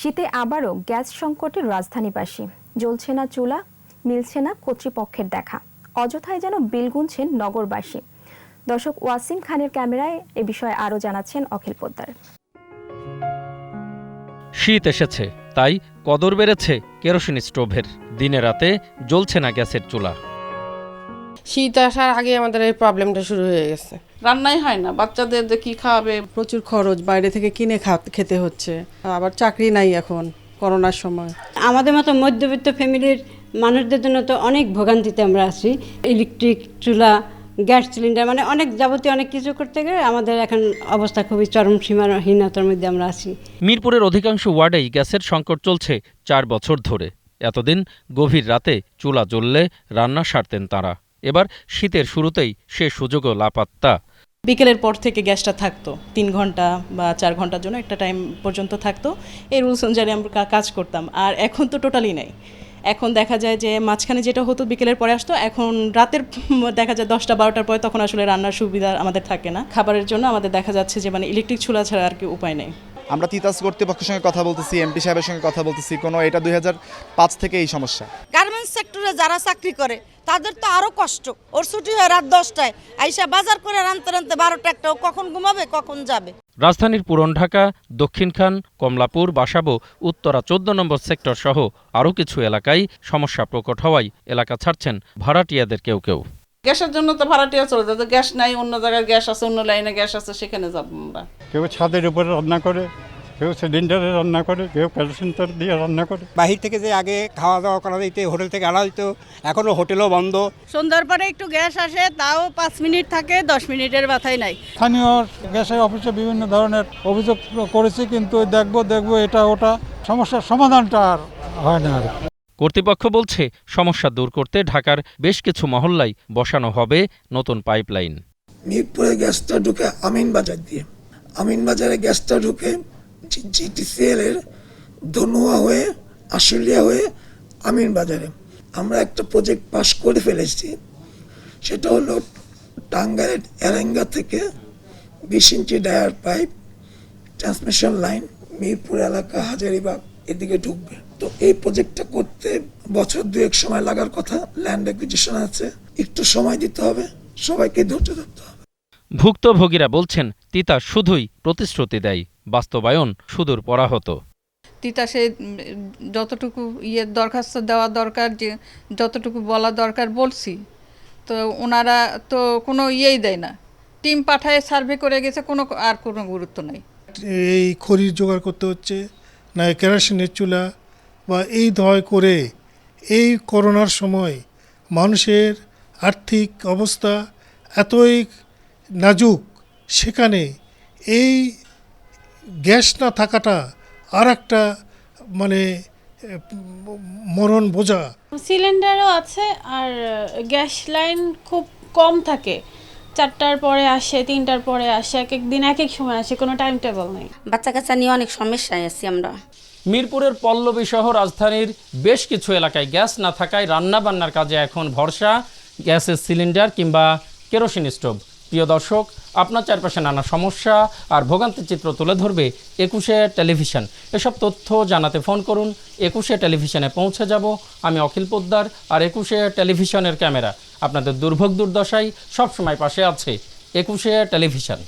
শীতে আবারও গ্যাস সংকটের রাজধানীবাসী জ্বলছে না চুলা মিলছে না কর্তৃপক্ষের দেখা। অযথায় যেন বিল গুনছেন নগরবাসী। দর্শক ওয়াসিম খানের ক্যামেরায় এ বিষয়ে আরও জানাচ্ছেন অখিল পোদ্দার। শীত এসেছে তাই কদর বেড়েছে কেরোসিন স্টোভের। দিনে রাতে জ্বলছে না গ্যাসের চুলা। শীত আসার আগে আমাদের এই প্রবলেমটা শুরু হয়ে গেছে। রান্নাই হয় না। বাচ্চাদের যে কি খাওয়াবে? প্রচুর খরচ বাইরে থেকে কিনে খা- খেতে হচ্ছে। আবার চাকরি নাই এখন করোনার সময়। আমাদের মতো মধ্যবিত্ত ফ্যামিলির মানুষদের জন্য তো অনেক ভোগান্তিতে আমরা আছি। ইলেকট্রিক চুলা গ্যাস সিলিন্ডার মানে অনেক যাবতীয় অনেক কিছু করতে গেলে আমাদের এখন অবস্থা খুবই চরম সীমাহীনতার মধ্যে আমরা আছি। মিরপুরের অধিকাংশ ওয়ার্ডেই গ্যাসের সংকট চলছে চার বছর ধরে। এতদিন গভীর রাতে চুলা জ্বললে রান্না সারতেন তারা। এবার শীতের শুরুতেই সে সুযোগও লাপাত্তা। বিকেলের পর থেকে গ্যাসটা থাকতো। তিন ঘণ্টা বা চার ঘণ্টার জন্য একটা টাইম পর্যন্ত থাকতো। এই রুলস অনুযায়ী আমরা কাজ করতাম। আর এখন তো টোটালি নাই। এখন দেখা যায় যে মাঝখানে যেটা হতো, বিকেলের পরে আসতো। এখন রাতের দেখা যায় দশটা, বারোটার পরে তখন আসলে রান্নার সুবিধা আমাদের থাকে না। খাবারের জন্য আমাদের দেখা যাচ্ছে যে মানে ইলেকট্রিক চুলা ছাড়া আর কি উপায় নেই। আমরা তিতাস কর্তৃপক্ষের সঙ্গে কথা বলতেছি এমপি সাহেবের সঙ্গে কথা বলতেছি কোনো এটা দুই পাঁচ থেকে এই সমস্যা। গার্মেন্টস সেক্টরে যারা চাকরি করে তাদের তো আরও কষ্ট। ওর ছুটি হয় রাত দশটায় আইসা বাজার করে রানতে রানতে বারোটা একটা কখন ঘুমাবে কখন যাবে? রাজধানীর পুরন ঢাকা দক্ষিণখান কমলাপুর বাসাবো উত্তরা চোদ্দ নম্বর সেক্টর সহ আরও কিছু এলাকায় সমস্যা প্রকট হওয়ায় এলাকা ছাড়ছেন ভাড়াটিয়াদের কেউ কেউ। গ্যাসের জন্য তো ভাড়াটিয়া চলে যায় গ্যাস নাই অন্য জায়গায় গ্যাস আছে অন্য লাইনে গ্যাস আছে সেখানে যাব আমরা। কেউ ছাদের উপরে রান্না করে কেউ সিলিন্ডারে রান্না করে কেউ কেরোসিন তেল দিয়ে রান্না করে। বাহির থেকে যে আগে খাওয়া দাওয়া করা দিতে হোটেল থেকে আনা দিত এখনও হোটেলও বন্ধ। সন্ধ্যার পরে একটু গ্যাস আসে তাও পাঁচ মিনিট থাকে দশ মিনিটের মাথায় নাই। স্থানীয় গ্যাসের অফিসে বিভিন্ন ধরনের অভিযোগ করেছি কিন্তু দেখব দেখব এটা ওটা সমস্যার সমাধানটা আর হয় না আর। কর্তৃপক্ষ বলছে সমস্যা দূর করতে ঢাকার বেশ কিছু মহল্লায় বসানো হবে নতুন পাইপলাইন। মিরপুরে গ্যাসটা ঢুকে আমিন বাজার দিয়ে। আমিন বাজারে গ্যাসটা ঢুকে জিটিসিএল এর ধনুয়া হয়ে, আশুলিয়া হয়ে আমিন বাজারে আমরা একটা প্রজেক্ট পাস করে ফেলেছি। সেটা হলো টাঙ্গাইলের এরেঙ্গা থেকে বিশ ইঞ্চি ডায়ার পাইপ ট্রান্সমিশন লাইন মিরপুর এলাকা, হাজারিবাগ এদিকে ঢুকবে। তো এই প্রজেক্টটা করতে বছর দুয়েক সময় লাগার কথা ল্যান্ড অ্যাকুইজিশন আছে। একটু সময় দিতে হবে, সবাইকে ধৈর্য ধরতে হবে। ভুক্তভোগীরা বলছেন তিতা শুধুই প্রতিশ্রুতি দেয় বাস্তবায়ন সুদূর পরা পরাহত তিতাসে যতটুকু ইয়ে দরখাস্ত দেওয়া দরকার যে যতটুকু বলা দরকার বলছি তো ওনারা তো কোনো ইয়েই দেয় না। টিম পাঠায় সার্ভে করে গেছে কোনো আর কোনো গুরুত্ব নাই। এই খড়ির জোগাড় করতে হচ্ছে না কেরোসিনের চুলা বা এই ধয় করে এই করোনার সময় মানুষের আর্থিক অবস্থা এতই নাজুক সেখানে এই গ্যাস না থাকাটা আর একটা মানে মরণ বোঝা। সিলিন্ডারও আছে আর গ্যাস লাইন খুব কম থাকে। চারটার পরে আসে তিনটার পরে আসে এক এক দিন এক এক সময় আসে কোনো টাইম টেবল নেই। বাচ্চা কাচ্চা নিয়ে অনেক সমস্যায় আছি আমরা। মিরপুরের পল্লবী সহ রাজধানীর বেশ কিছু এলাকায় গ্যাস না থাকায় রান্না বান্নার কাজে এখন ভরসা। গ্যাসের সিলিন্ডার কিংবা কেরোসিন স্টোভ। প্রিয় দর্শক, আপনার চারপাশে নানা সমস্যা আর ভোগান্তির চিত্র তুলে ধরবে একুশে টেলিভিশন। এসব তথ্য জানাতে ফোন করুন, একুশে টেলিভিশনে পৌঁছে যাব। আমি অখিল পোদ্দার আর একুশে টেলিভিশনের ক্যামেরা। আপনাদের দুর্ভোগ দুর্দশায় সবসময় পাশে আছে একুশে টেলিভিশন।